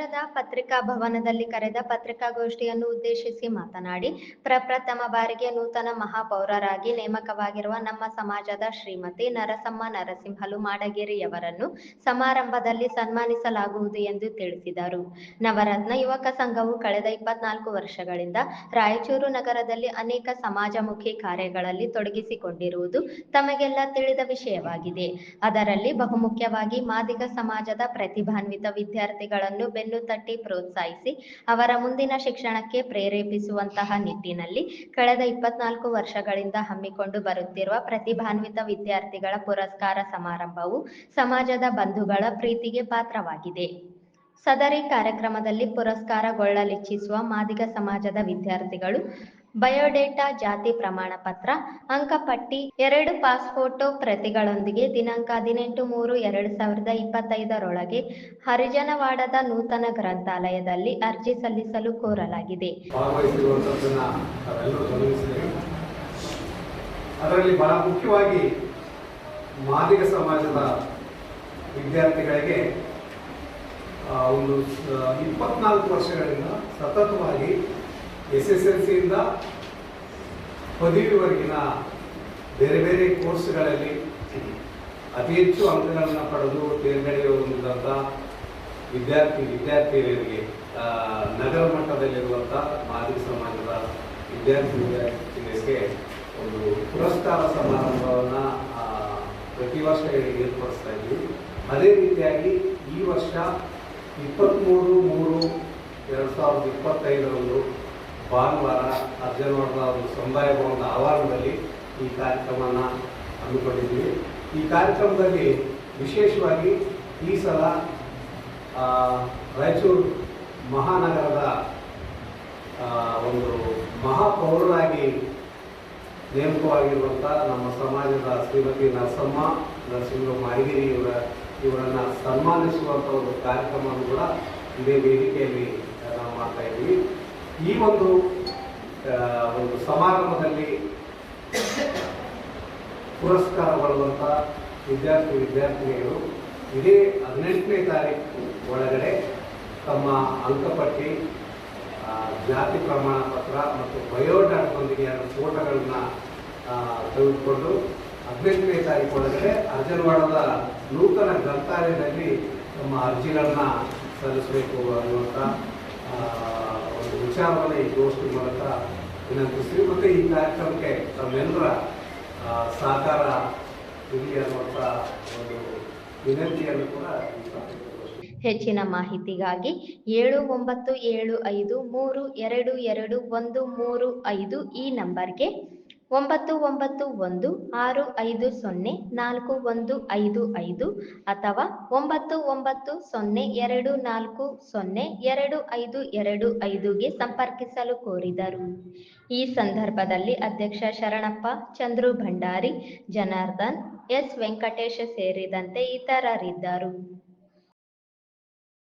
ನಗರದ ಪತ್ರಿಕಾ ಭವನದಲ್ಲಿ ಕರೆದ ಪತ್ರಿಕಾಗೋಷ್ಠಿಯನ್ನು ಉದ್ದೇಶಿಸಿ ಮಾತನಾಡಿ ಪ್ರಪ್ರಥಮ ಬಾರಿಗೆ ನೂತನ ಮಹಾಪೌರರಾಗಿ ನೇಮಕವಾಗಿರುವ ನಮ್ಮ ಸಮಾಜದ ಶ್ರೀಮತಿ ನರಸಮ್ಮ ನರಸಿಂಹಲು ಮಾಡಗೇರಿಯವರನ್ನು ಸಮಾರಂಭದಲ್ಲಿ ಸನ್ಮಾನಿಸಲಾಗುವುದು ಎಂದು ತಿಳಿಸಿದರು. ನವರತ್ನ ಯುವಕ ಸಂಘವು ಕಳೆದ ಇಪ್ಪತ್ನಾಲ್ಕು ವರ್ಷಗಳಿಂದ ರಾಯಚೂರು ನಗರದಲ್ಲಿ ಅನೇಕ ಸಮಾಜಮುಖಿ ಕಾರ್ಯಗಳಲ್ಲಿ ತೊಡಗಿಸಿಕೊಂಡಿರುವುದು ತಮಗೆಲ್ಲ ತಿಳಿದ ವಿಷಯವಾಗಿದೆ. ಅದರಲ್ಲಿ ಬಹುಮುಖ್ಯವಾಗಿ ಮಾದಿಗ ಸಮಾಜದ ಪ್ರತಿಭಾನ್ವಿತ ವಿದ್ಯಾರ್ಥಿಗಳನ್ನು ಬೆನ್ನು ತಟ್ಟಿ ಪ್ರೋತ್ಸಾಹಿಸಿ ಅವರ ಮುಂದಿನ ಶಿಕ್ಷಣಕ್ಕೆ ಪ್ರೇರೇಪಿಸುವಂತಹ ನಿಟ್ಟಿನಲ್ಲಿ ಕಳೆದ ಇಪ್ಪತ್ನಾಲ್ಕು ವರ್ಷಗಳಿಂದ ಹಮ್ಮಿಕೊಂಡು ಬರುತ್ತಿರುವ ಪ್ರತಿಭಾನ್ವಿತ ವಿದ್ಯಾರ್ಥಿಗಳ ಪುರಸ್ಕಾರ ಸಮಾರಂಭವು ಸಮಾಜದ ಬಂಧುಗಳ ಪ್ರೀತಿಗೆ ಪಾತ್ರವಾಗಿದೆ. ಸದರಿ ಕಾರ್ಯಕ್ರಮದಲ್ಲಿ ಪುರಸ್ಕಾರಗೊಳ್ಳಲಿಚ್ಛಿಸುವ ಮಾದಿಗ ಸಮಾಜದ ವಿದ್ಯಾರ್ಥಿಗಳು ಬಯೋಡೇಟಾ ಜಾತಿ ಪ್ರಮಾಣ ಪತ್ರ, ಅಂಕಪಟ್ಟಿ, ಎರಡು ಪಾಸ್ಫೋಟೋ ಪ್ರತಿಗಳೊಂದಿಗೆ ದಿನಾಂಕ ಹದಿನೆಂಟು ಮೂರು ಎರಡು ಸಾವಿರದ ಇಪ್ಪತ್ತೈದರೊಳಗೆ ಹರಿಜನವಾಡದ ನೂತನ ಗ್ರಂಥಾಲಯದಲ್ಲಿ ಅರ್ಜಿ ಸಲ್ಲಿಸಲು ಕೋರಲಾಗಿದೆ. ಅದರಲ್ಲಿ ಬಹಳ ಮುಖ್ಯವಾಗಿ ಮಾದಿಗ ಸಮಾಜದ ವಿದ್ಯಾರ್ಥಿಗಳಿಗೆ ಒಂದು ಇಪ್ಪತ್ನಾಲ್ಕು ವರ್ಷಗಳಿಂದ ಸತತವಾಗಿ ಎಸ್ ಎಸ್ ಎಲ್ ಸಿಯಿಂದ ಪದವಿವರೆಗಿನ ಬೇರೆ ಬೇರೆ ಕೋರ್ಸ್ಗಳಲ್ಲಿ ಅತಿ ಹೆಚ್ಚು ಅಂಕಗಳನ್ನು ಪಡೆದು ತೇರ್ಗಡೆ ವಿದ್ಯಾರ್ಥಿ ವಿದ್ಯಾರ್ಥಿಗಳಿಗೆ ನಗರ ಮಟ್ಟದಲ್ಲಿರುವಂಥ ಮಾದರಿ ಸಮಾಜದ ವಿದ್ಯಾರ್ಥಿ ವಿದ್ಯಾರ್ಥಿಗಳಿಗೆ ಒಂದು ಪುರಸ್ಕಾರ ಸಮಾರಂಭವನ್ನು ಪ್ರತಿ ವರ್ಷ ಏರ್ಪಡಿಸ್ತಾ ಇದ್ವಿ ಅದೇ ರೀತಿಯಾಗಿ ಈ ವರ್ಷ ಇಪ್ಪತ್ತ್ಮೂರು ಮೂರು ಎರಡು ಸಾವಿರದ ಇಪ್ಪತ್ತೈದರಂದು ಭಾನುವಾರ ಅರ್ಜನವಾಡದ ಒಂದು ಸಮುದಾಯ ಭವನದ ಆವರಣದಲ್ಲಿ ಈ ಕಾರ್ಯಕ್ರಮವನ್ನು ಹಮ್ಮಿಕೊಂಡಿದ್ದೀವಿ ಈ ಕಾರ್ಯಕ್ರಮದಲ್ಲಿ ವಿಶೇಷವಾಗಿ ಈ ಸಲ ರಾಯಚೂರು ಮಹಾನಗರದ ಒಂದು ಮಹಾಪೌರರಾಗಿ ನೇಮಕವಾಗಿರುವಂಥ ನಮ್ಮ ಸಮಾಜದ ಶ್ರೀಮತಿ ನರಸಮ್ಮ, ನರಸಿಂಹ ಮಹಿರಿ ಇವರ, ಇವರನ್ನು ಸನ್ಮಾನಿಸುವಂಥ ಒಂದು ಕಾರ್ಯಕ್ರಮವನ್ನು ಕೂಡ ಇದೇ ವೇದಿಕೆಯಲ್ಲಿ ನಾವು ಮಾಡ್ತಾ ಇದ್ದೀವಿ. ಈ ಒಂದು ಒಂದು ಸಮಾರಂಭದಲ್ಲಿ ಪುರಸ್ಕಾರ ಪಡೆದಂಥ ವಿದ್ಯಾರ್ಥಿ ವಿದ್ಯಾರ್ಥಿನಿಯರು ಇದೇ ಹದಿನೆಂಟನೇ ತಾರೀಕು ಒಳಗಡೆ ತಮ್ಮ ಅಂಕಪಟ್ಟಿ ಜಾತಿ ಪ್ರಮಾಣ ಪತ್ರ ಮತ್ತು ಬಯೋಡಾಟದೊಂದಿಗೆ ಎರಡು ಫೋಟೋಗಳನ್ನ ತೆಗೆದುಕೊಂಡು ಹದಿನೆಂಟನೇ ತಾರೀಕು ಒಳಗಡೆ ಅರ್ಜನವಾಡದ ನೂತನ ಗ್ರಂಥಾಲಯದಲ್ಲಿ ತಮ್ಮ ಅರ್ಜಿಗಳನ್ನ ಸಲ್ಲಿಸಬೇಕು ಅನ್ನುವಂಥ ಒಂದು ವಿಚಾರವನ್ನು ಈ ಗೋಷ್ಠಿ ಮೂಲಕ ವಿನಂತಿಸ್ತೀವಿ. ಮತ್ತು ಈ ಕಾರ್ಯಕ್ರಮಕ್ಕೆ ತಮ್ಮೆಲ್ಲರ ಸಹಕಾರ ಇರಲಿ ಅನ್ನುವಂಥ ಒಂದು ವಿನಂತಿಯನ್ನು ಕೂಡ ಹೆಚ್ಚಿನ ಮಾಹಿತಿಗಾಗಿ ಏಳು ಒಂಬತ್ತು ಏಳು ಐದು ಮೂರು ಎರಡು ಎರಡು ಒಂದು ಮೂರು ಐದು ಈ ನಂಬರ್ಗೆ ಒಂಬತ್ತು ಒಂಬತ್ತು ಒಂದು ಆರು ಐದು ಸೊನ್ನೆ ನಾಲ್ಕು ಒಂದು ಐದು ಐದು ಅಥವಾ ಒಂಬತ್ತು ಒಂಬತ್ತು ಸೊನ್ನೆ ಎರಡು ನಾಲ್ಕು ಸೊನ್ನೆ ಎರಡು ಐದು ಎರಡು ಐದುಗೆ ಸಂಪರ್ಕಿಸಲು ಕೋರಿದರು. ಈ ಸಂದರ್ಭದಲ್ಲಿ ಅಧ್ಯಕ್ಷ ಶರಣಪ್ಪ, ಚಂದ್ರು ಭಂಡಾರಿ, ಜನಾರ್ದನ್, ಎಸ್ ವೆಂಕಟೇಶ ಸೇರಿದಂತೆ ಇತರರಿದ್ದರು.